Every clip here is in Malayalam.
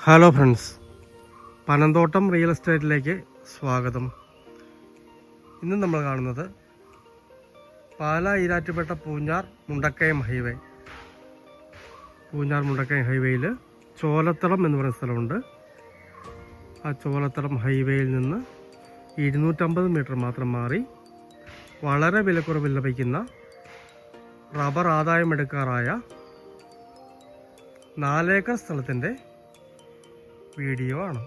ഹലോ ഫ്രണ്ട്സ് പനന്തോട്ടം റിയൽ എസ്റ്റേറ്റിലേക്ക് സ്വാഗതം. ഇന്ന് നമ്മൾ കാണുന്നത് പാല ഈരാറ്റുപേട്ട പൂഞ്ഞാർ മുണ്ടക്കയം ഹൈവേ പൂഞ്ഞാർ മുണ്ടക്കയം ഹൈവേയിൽ ചോലത്തളം എന്ന് പറയുന്ന സ്ഥലമുണ്ട്. ആ ചോലത്തളം ഹൈവേയിൽ നിന്ന് ഇരുന്നൂറ്റമ്പത് മീറ്റർ മാത്രം മാറി വളരെ വിലക്കുറവിൽ ലഭിക്കുന്ന റബ്ബർ ആദായമെടുക്കാറായ നാലേക്കർ സ്ഥലത്തിന്റെ വീഡിയോ ആണ്.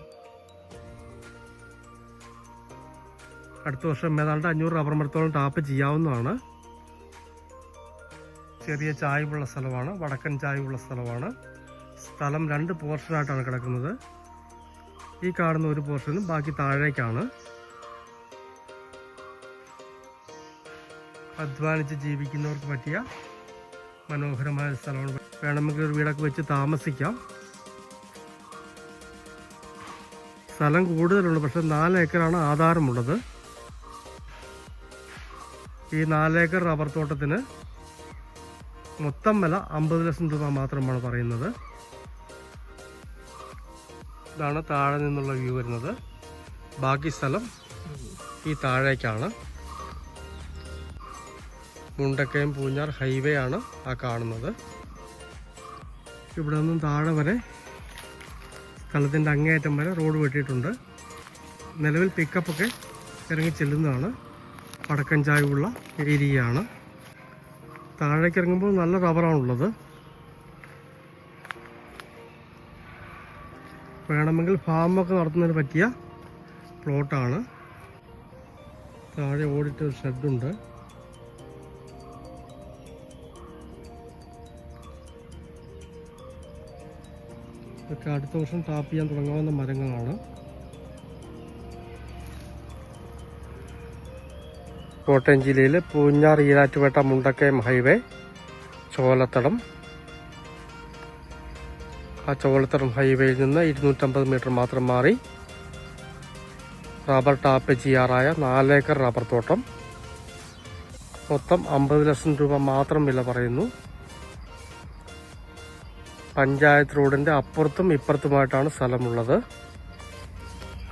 അടുത്ത വർഷം ഏതാണ്ട് അഞ്ഞൂറ് റബ്ബർ മരത്തോളം ടാപ്പ് ചെയ്യാവുന്നതാണ്. ചെറിയ ചായവുള്ള സ്ഥലമാണ് വടക്കൻ ചായവുള്ള സ്ഥലമാണ്. സ്ഥലം രണ്ട് പോർഷനായിട്ടാണ് കിടക്കുന്നത്. ഈ കാണുന്ന ഒരു പോർഷനും ബാക്കി താഴേക്കാണ്. അധ്വാനിച്ച് ജീവിക്കുന്നവർക്ക് പറ്റിയ മനോഹരമായ സ്ഥലമാണ്. വേണമെങ്കിൽ ഒരു വീടൊക്കെ വെച്ച് താമസിക്കാം. സ്ഥലം കൂടുതലുണ്ട് പക്ഷെ നാല് ഏക്കറാണ് ആധാരമുള്ളത്. ഈ നാലേക്കർ റബ്ബർ തോട്ടത്തിന് മൊത്തം വില അമ്പത് ലക്ഷം രൂപ മാത്രമാണ് പറയുന്നത്. ഇതാണ് താഴെ നിന്നുള്ള വ്യൂ വരുന്നത്. ബാക്കി സ്ഥലം ഈ താഴേക്കാണ്. മുണ്ടക്കയം പൂഞ്ഞാർ ഹൈവേ ആണ് ആ കാണുന്നത്. ഇവിടെ നിന്നും താഴെ വരെ സ്ഥലത്തിന്റെ അങ്ങേയറ്റം വരെ റോഡ് വെട്ടിയിട്ടുണ്ട്. നിലവിൽ പിക്കപ്പൊക്കെ ഇറങ്ങി ചെല്ലുന്നതാണ്. വടക്കൻ ചായവുള്ള ഏരിയയാണ്. താഴേക്ക് ഇറങ്ങുമ്പോൾ നല്ല റബ്ബറാണുള്ളത് വേണമെങ്കിൽ ഫാമൊക്കെ നടത്തുന്നതിന് പറ്റിയ പ്ലോട്ടാണ് താഴെ ഓടിട്ടൊരു ഷെഡുണ്ട് ഇതൊക്കെ അടുത്ത വർഷം ടാപ്പ് ചെയ്യാൻ തുടങ്ങാവുന്ന മരങ്ങളാണ്. കോട്ടയം ജില്ലയിലെ പൂഞ്ഞാർ ഈരാറ്റുപേട്ട മുണ്ടക്കയം ഹൈവേ ചോലത്തടം. ആ ചോലത്തടം ഹൈവേയിൽ നിന്ന് ഇരുന്നൂറ്റമ്പത് മീറ്റർ മാത്രം മാറി റബ്ബർ ടാപ്പ് ചെയ്യാറായ നാലേക്കർ റബ്ബർ തോട്ടം. മൊത്തം അമ്പത് ലക്ഷം രൂപ മാത്രം വില പറയുന്നു. പഞ്ചായത്ത് റോഡിന്റെ അപ്പുറത്തും ഇപ്പുറത്തുമായിട്ടാണ് സ്ഥലമുള്ളത്.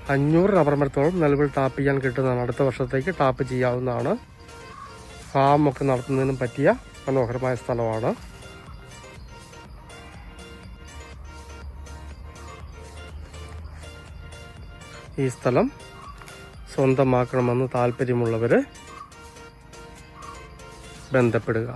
അഞ്ഞൂറ് റബ്ബർ മരത്തോളം നിലവിൽ ടാപ്പ് ചെയ്യാൻ കിട്ടുന്നതാണ്. അടുത്ത വർഷത്തേക്ക് ടാപ്പ് ചെയ്യാവുന്നതാണ്. ഫാം ഒക്കെ നടത്തുന്നതിനും പറ്റിയ മനോഹരമായ സ്ഥലമാണ്. ഈ സ്ഥലം സ്വന്തമാക്കണമെന്ന് താല്പര്യമുള്ളവർ ബന്ധപ്പെടുക.